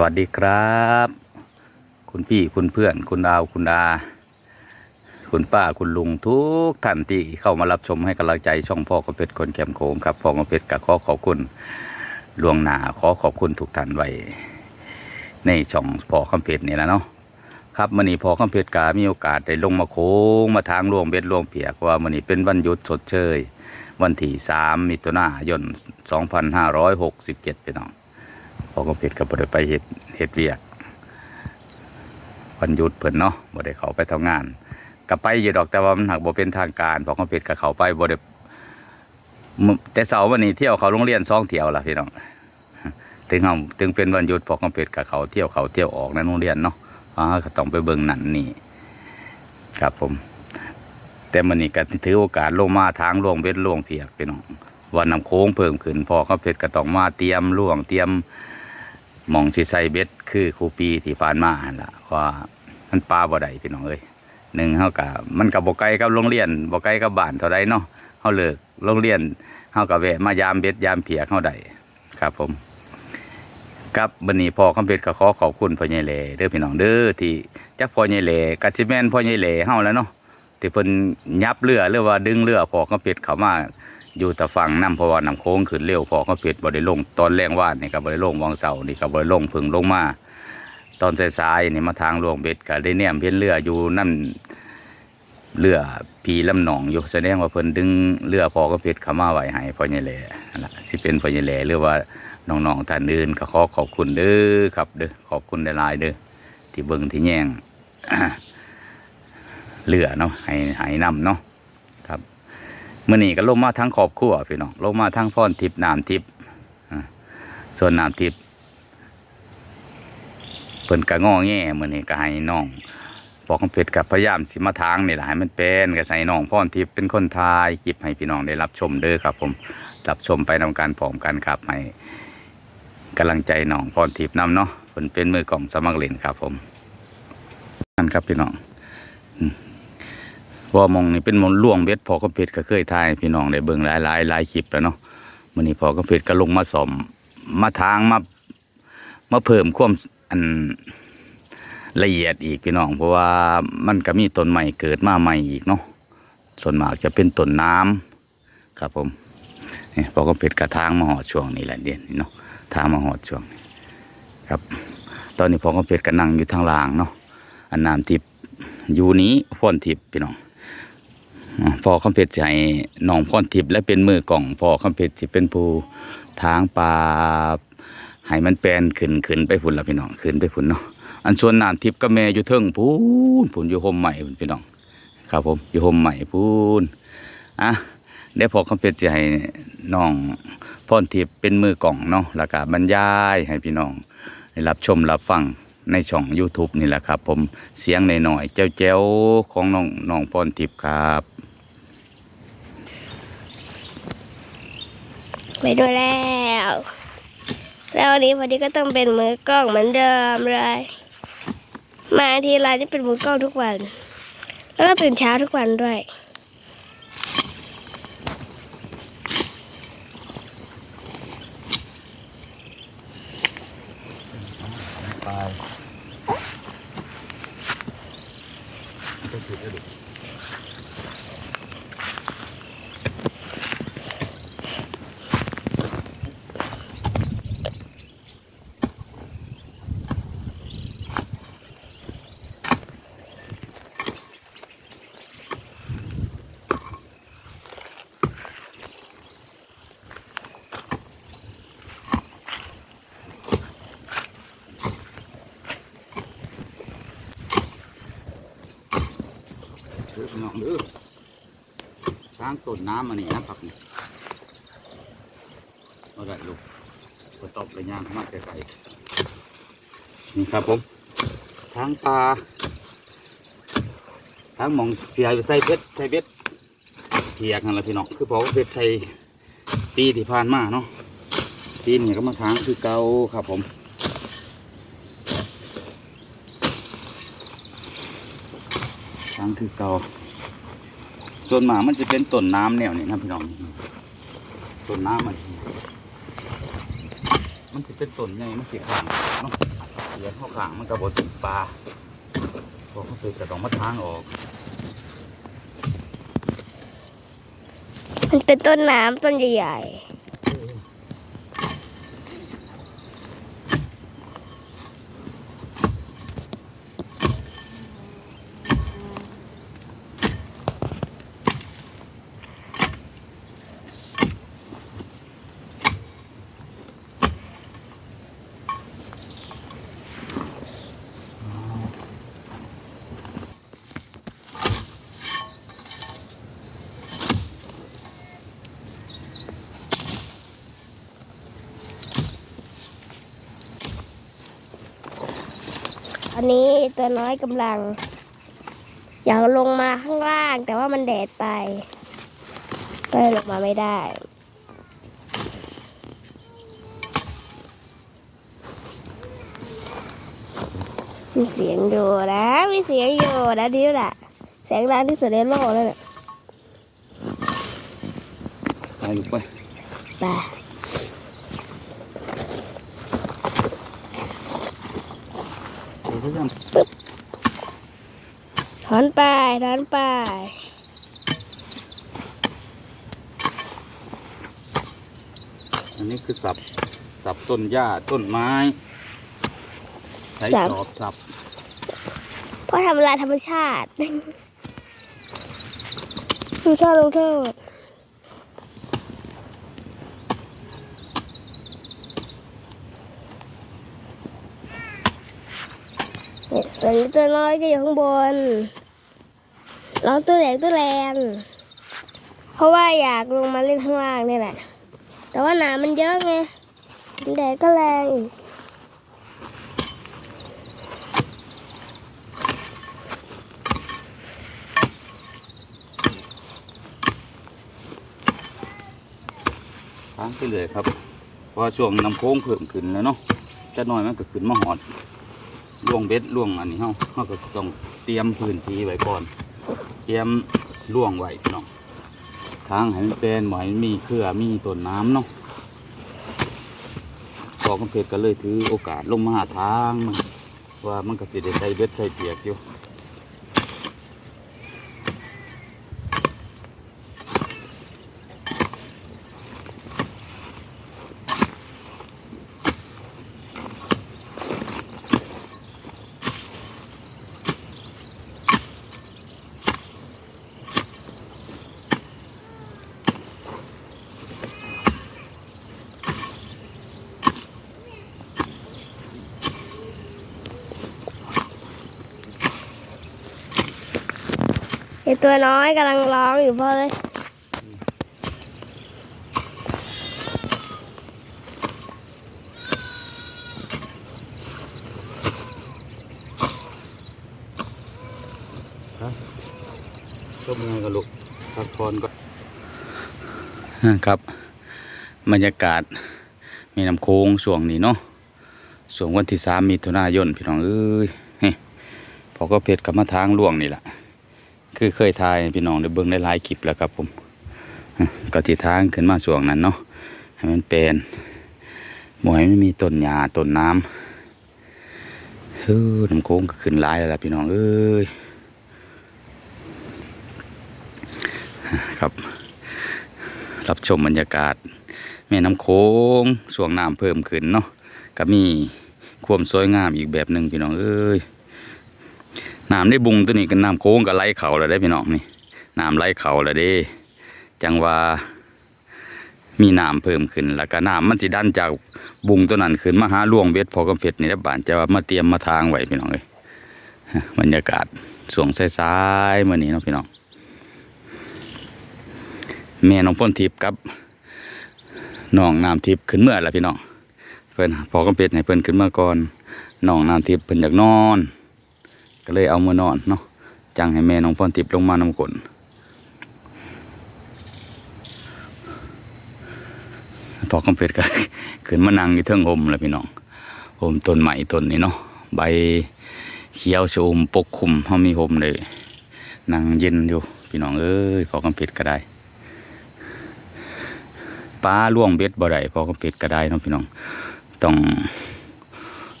สวัสดีครับ คุณพี่คุณเพื่อน คุณดาวคุณดา คุณป้าคุณลุงทุกท่านที่เข้ามารับชมให้กำลังใจช่องพ่อกระเพชรคนแคมโขงครับพ่อกระเพชรก็ขอขอบคุณลวงหนาขอขอบคุณทุกท่านไว้ในช่องพ่อคำเพชรนี่แหละเนาะครับมื่อนี้พ่อคำเพชรกามีโอกาสได้ลงมาโค้งมาทางล่วงเบ็ดล่วงเปียกว่ามื่อนี้เป็นวันหยุดสดเชย วันที่สามมิถุนายนสองพันห้าร้อยหกสิบเจ็ดพี่น้อง พอก็ผิดก็บ่ได้ไปเฮ็ดเฮ็ดเวียกวันหยุดเพิ่นเนาะบ่ได้เขาไปทำงานก็ไปอยู่ดอกแต่ว่ามันหักบ่เป็นทางการพอก็ผิดก็เขาไปบ่ได้แต่เสาร์วันนี้เที่ยวเขาโรงเรียนสองเที่ยวล่ะพี่น้องถึงเฮาถึงเป็นวันหยุดพอก็ผิดก็เขาเที่ยวเขาเที่ยวออกในโรงเรียนเนาะเพราก็ต้องไปเบิ่งนั่นนี่ครับผม แต่มันนี่ก็ถือโอกาสลงมาทางล่วงเวทล่วงเพียกพี่น้องวันน้ำโค้งเพิ่มขึ้นพอเขาเพชรก็ต้องมาเตรียมล่วงเตรียม มองสิใส่เบ็ดคือครูปีที่ผ่านมาหันละว่ามันปลาบ่ได้พี่น้องเอ้ยหนึ่งเฮากับมันกับบ่ไกลกับโรงเรียนบ่ไกลกับบ้านเท่าใดเนาะเฮาเลิกโรงเรียนเฮากับแวะมายามเบ็ดยามเพียกเฮาได้ครับผมครับบัดนี้พ่อคำเพชรก็ขอขอบคุณพ่อใหญ่แหล่เด้อพี่น้องเด้อที่จักพ่อใหญ่แหล่กัสิแม่นพ่อใหญ่แหล่เฮาแล้วเนาะที่เพิ่นยับเรือหรือว่าดึงเรือพ่อคำเพชรเข้ามา อยู่แต่ฝั่งน้ำเพราะว่าน้ำโค้งขึ้นเร็วพอเขาเผ็ดบริลงตอนแรงวาดนี่กับบริลงวังเสาร์นี่กับบริลงพึ่งลงมาตอนสายๆนี่มาทางหลวงเบ็ดกับได้เนี่ยเพี้ยนเรืออยู่นั่นเรือพีลำหนองอยู่แสดงว่าเพิ่นดึงเรือพอก็เผ็ดเข้ามาไหวให้พอใหญ่แหล่นั่นล่ะสิเป็นพอใหญ่แหล่หรือว่าน้องๆท่านอื่นก็ขอขอบคุณเด้อครับเด้อขอบคุณหลายๆเด้อที่เบิ่งที่แย่งเรือเนาะให้ให้นำเนาะ มื่อนี้ก็ลงมาทั้งครอบครัวพี่น้องลงมาทั้งพ่อนทิพย์น้ำทิพย์ส่วนน้ำทิพย์เพิ่นกะงอแง่มื่อนี้ก็ให้น้องบอกคำเพชรกับพยายามสิมาทางนี่แหละให้มันเป็นก็ใส่น้องพ่อนทิพย์เป็นคนทายคลิปให้พี่น้องได้รับชมเด้อครับ ผมรับชมไปนำการพร้อมกันครับให้กำลังใจน้องพ่อนทิพย์นำเนาะเพิ่นเป็นมือกล่องสมัครเล่นครับ ผมนั่นครับพี่น้อง ว่ามองนี่เป็นมนล่วงเบ็ดพอก็เพชรก็เคยทายพี่น้องได้เบิ่งหลายหลายหลายคลิปแล้วเนาะมื้อนี้พอก็เพชรก็ลงมาสอมมาทางมามาเพิ่มความอันละเอียดอีกพี่น้อง เพราะว่ามันก็มีต้นใหม่เกิดมาใหม่อีกเนาะส่วนมากจะเป็นต้นน้ำครับผมนี่พอก็เพชรกระทางมาหอดช่วงนี้แหละเด่นนี่เนาะทางมาหอดช่วงครับ ตอนนี้พอก็เพชรก็นั่งอยู่ทางล่างเนาะอันน้ำทิพย์อยู่นี้พ่นทิพย์พี่น้อง พ่อคำเพชรจะให้น้องพรทิพย์และเป็นมือกล่องพ่อคำเพชรจะเป็นผู้ทางปลาให้มันแปลนขึ้นขึ้นไปพุ่นละพี่น้องขึ้นไปพุ่นเนาะอันส่วนน้ำทิพย์ก็แม่อยู่เทิงพูนพุ่นอยู่ห่มใหม่พุ่นพี่น้องครับผมอยู่ห่มใหม่พูนอะเดี๋ยวพ่อคำเพชรจะให้น้องพรทิพย์เป็นมือกล่องเนาะแล้วก็บรรยายให้พี่น้องได้รับชมรับฟังในช่อง YouTube นี่แหละครับ ผมเสียงในหน่อยๆแจ้วๆของน้องน้องพรทิพย์ครับ ไปด้วยแล้ว แล้ววันนี้พอดีก็ต้องเป็นมือกล้องเหมือนเดิมเลย มาทีไรนี่เป็นมือกล้องทุกวัน แล้วก็ตื่นเช้าทุกวันด้วยเด้ พี่น้องเด้อช้างต้นน้ำมานี่นะครับนี่เอาได้ลูกก็ตบระยางเข้ามาไกลๆนี่ครับผมทางปลาทางหมองเสียไปใส่เพชรใส่เพชรเพียกนั่นแหละพี่น้องคือพอเพชรใส่ปีที่ผ่านมาเนาะปีนี้ก็มาทางคือเก่าครับผมทางคือเก่า ส่วนมากมันจะเป็นต้นน้ำแนวนี้นะพี่น้องต้นน้ำมัน มันจะเป็นต้นใหญ่มันสิขางเนาะเลี้ยงข้อขางมันก็บ่ติดปลาพอเขาเสร็จก็ต้องมาทางออกมันเป็นต้นน้ำต้นใหญ่ๆ อันนี้ตัวน้อยกำลัง อยากลงมาข้างล่าง แต่ว่ามันแดดไป ก็เลยลงมาไม่ได้มีเสียงอยู่นะ มีเสียงอยู่นะดิวน่ะเสียงดังที่สุดในโลกแล้วเนี่ยไปลูกไปไป เดี๋ ยวเขาจะถอนไปถอนไปอันนี้คือสับสับต้นหญ้าต้นไม้ใช้สับจอบสับเพราะทำลายธรรมชาติ ธรรมชาติลงโทษ เนี่ยส่วนี้ตัวน้อยก็อยู่ข้างบนร้องตัวแหลงตัวแรงเพราะว่าอยากลงมาเล่นข้างล่างนี่แหละ แต่ว่าน้ำมันเยอะไงแดดก็แรงอีกทางไปเลยครับ เพราะช่วงน้ำโค้งเพิ่มขึ้นแล้วเนาะจะน้อยมันก็ขึ้นมาหอด ล่วงเบ็ดล่วงอันนี้เฮาเฮาก็ต้องเตรียมพื้นที่ไว้ก่อน เตรียมล่วงไว้พี่น้องทางให้มันเป็นหมอยมีเครือมีต้นน้ำเนาะพอกำเพชรก็เลยถือโอกาสลงมาหาทาง ว่ามันก็สิได้ใส่เบ็ดใส่เปียกอยู่ ไอตัวน้อยกำลังร้องอยู่พ่อเลยก็มือกับลูกพักผ่อนก็ครับบรรยากาศมีน้ำโค้งช่วงนี้เนาะช่วงวันที่สามมีถุนายนพี่น้องเอ้ยนี่พอก็เพชรกับมาทางล่วงนี่แหละ คือเคยทายพี่น้องได้เบิ่งได้หลายคลิปแล้วครับผมก็ที่ทางขึ้นมาช่วงนั้นเนาะให้มันเป็นหมวยไม่มีต้นหญ้าต้นน้ำเฮ้อน้ำโค้งก็ขึ้นหลายแล้วล่ะพี่น้องเอ้ยครับ รับชมบรรยากาศ แม่น้ำโค้งช่วงน้ำเพิ่มขึ้นเนาะก็มีความสวยงามอีกแบบหนึ่งพี่น้องเอ้ย น้ำได้บุงตัวนี้กันน้ำโค้งก็ไหลเข่าแล้วได้พี่น้องนี่น้ำไหลเข่าแล้วเด้จังว่ามีน้ำเพิ่มขึ้น แล้วก็น้ำมันสิดันจากบุงตัวนั้นขึ้นมาหาล่วงเบ็ดพอกำเพชรนี่แล้วบานจะว่ามาเตรียมมาทางไว้พี่น้องเอ้ยบรรยากาศช่วงสายๆเมื่อนี้เนาะพี่น้องแม่น้องพ้นทิพย์กับน้องน้ำทิพย์ขึ้นเมื่อละพี่น้องเพิ่นพอกำเป็ดให้เพิ่นขึ้นเมื่อก่อนน้องน้ำทิพย์เพิ่นอยากนอน ก็เลยเอามานอนเนาะจังให้แม่น้องพ้นทิพย์ลงมานำกลพอกำเป็ดก็ขึ้นมานั่งอยู่เทิงโฮมละพี่น้องโฮมต้นใหม่ต้นนี้เนาะใบเขียวชมปกคลุมเขามีโฮมเลยนั่งเย็นอยู่พี่น้องเอ้ยพอกำเป็ดก็ได้ปลาล่วงเบ็ดบ่ได้พอก็เป็ดก็ได้เนาะพี่น้องต้อง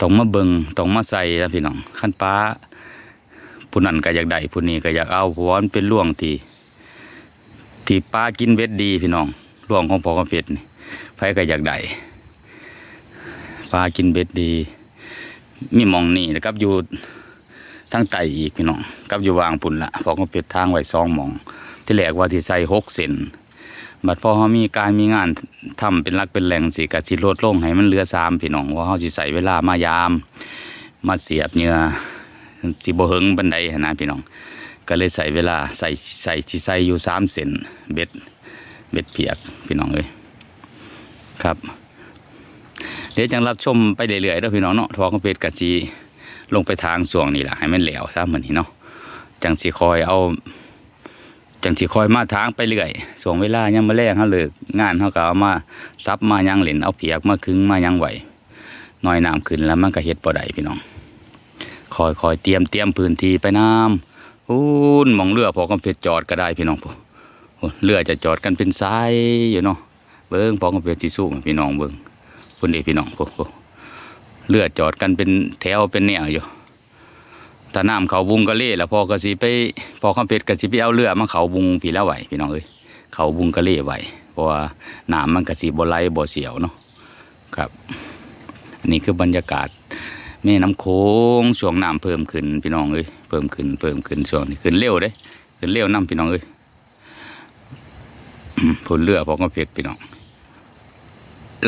ต้องมาเบิงต้องมาใส่แล้วพี่น้องขั้นป้า ผู้นั้นก็อยากได้ผู้นี้ก็อยากเอาเพราะว่ามันเป็นล่วงที่ที่ป้ากินเบ็ดดีพี่น้องล่วงของพ่อกระเป็ดนี่ไผก็อยากได้ปลากินเบ็ดดี มีมองนี่นะครับอยู่ทางไตอีกพี่น้องกับอยู่วางปุ่นละพอกระเป็ดทางไว้สองมอง ที่แรกว่าที่ใส่หกเซนบัดพอเขามีการมีงานทำเป็นหลักเป็นแหล่งสิกะสิลดลงให้มันเหลือสามพี่น้องว่าเขาสิใส่เวลามายาม มาเสียบเหงื่อ สิบ่เหิงบันไดนะพี่น้อง ก็เลยใส่เวลาใส่ใส่ที่ใส่อยู่สามเซนเบ็ดเบ็ดเพียกพี่น้องเอ้ยครับ เดี๋ยวจังรับชมไปเรื่อยๆเด้อพี่น้องเนาะทอของเป็ดกะจีลงไปทางสวงนี่แหละให้มันแหลวซะเหมือนนี้เนาะจังสิคอยเอา จังสิคอยมาทางไปเรื่อยสวงเวลายังมาแรงเขาเลิกงานเขาก็เอามาซับมายังเหรนเอาเพียกมาคึงมายังไหวน้อยน้ำขึ้นแล้วมันก็เฮ็ดบ่ได้พี่น้อง อยคอยเตรียมเตรียมพื้นที่ไปน้ำอู้นมองเรือพอกำเพชรจอดก็ได้พี่น้องปุ๊เรือจะจอดกันเป็นสายอยู่เนาะเบิ้งพอกำเพชรสิสู้พี่น้องเบิ้งพุ่นเดีพี่น้องปุ๊เรือจอดกันเป็นแถวเป็นแนวอยู่ถ้าน้ำเขาบุงกะเล่แล้วพอกระสิไปพอคำเพชรกสิไปเอาเรือมาเขาบุงพี่ละไหวพี่น้องเอ้ยเขาบุงกะเล่ไหวเพราะว่าน้ำมันกระสิบ่ไหลบ่เสียวเนาะครับ อันนี่คือบรรยากาศ แม่น้ำโค้งช่วงน้ำเพิ่มขึ้นพี่น้องเอ้ยเพิ่มขึ้นเพิ่มขึ้นช่วงนี้ขึ้นเร็วเด้ขึ้นเร็วน้ำพี่น้องเอ้ยอืมพุ่นเรือพอคำเพชรพี่น้อง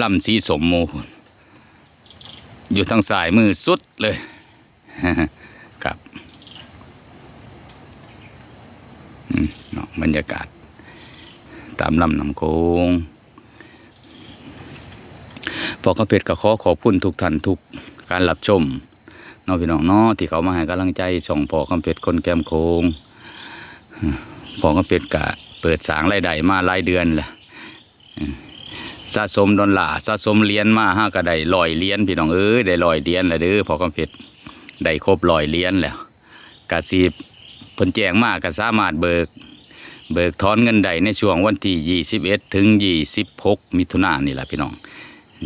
ลำสีสมโมพุ่นอยู่ทางสายมือสุดเลยครับเนาะบรรยากาศ ตามลำน้ำโขงพอกระเพชรก็ขอขอบคุณทุกท่านทุก การรับชมน้องพี่น้องเนาะที่เขามาให้กำลังใจส่องพอกระเพชรคนแก้มโคงพอกระเพชรกะเปิดสางรายได้มาหลายเดือนแหละสะสมดอลลาร์สะสมเหรียญมาห้าก็ไดลอยเหรียญพี่น้องเอ้ยได้ลอยเหรียญแล้วเด้อพอกระเพชรได้ครบร้อยเหรียญแล้วกาสีผลแจงมากก็สามารถเบิกเบิกถอนเงินไดในช่วงวันที่ 21 ถึง 26 มิถุนายนนี่แหละพี่น้อง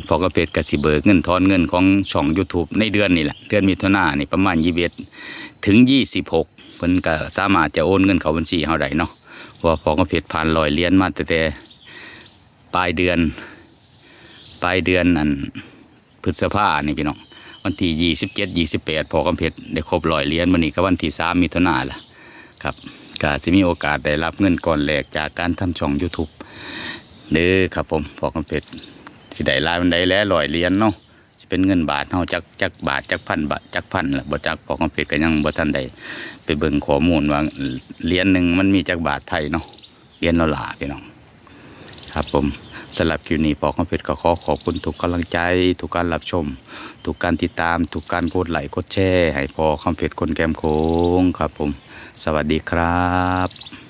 พอกระเพชรกสิเบิกเงินถอนเงินของช่อง YouTube ในเดือนนี่แหละเดือนมิถุนายนนี่ประมาณ21ถึง26เพิ่นก็สามารถจะโอนเงินเข้าบัญชีเฮาได้เนาะเพราะว่าพอกระเพชรผ่านร้อยเหรียญมาแต่ปลายเดือน ปลายเดือนนั่นพฤษภานี่พี่น้องวันที่ยี่สิบเจ็ดยี่สิบแปดพอกำเพชรได้ครบร้อยเหรียญวันนี้ก็วันที่สามมิถุนายนละครับก็จะมีโอกาสได้รับเงินก่อนแรกจากการทำช่อง YouTube เด้อครับผมพอกำเพชร สิได้รายมันได้แล้วร้อยเหรียญเนาะสิเป็นเงินบาทเฮาจักจักบาทจักพันบาทจักพันละบ่จักพอกำเพชรก็ยังบ่ทันได้ไปเบิ่งข้อมูลว่าเหรียญหนึ่งมันมีจักบาทไทยเนาะเหรียญละหลาพี่น้องครับผมสำหรับคลิวนี้พอคอมเพชรก็ขอขอบคุณทุกกำลังใจ ทุกการรับชม ทุกการติดตามทุกการกดไลค์กดแชร์ให้พอคอมเพชรคนแกมโค้งครับผม สวัสดีครับ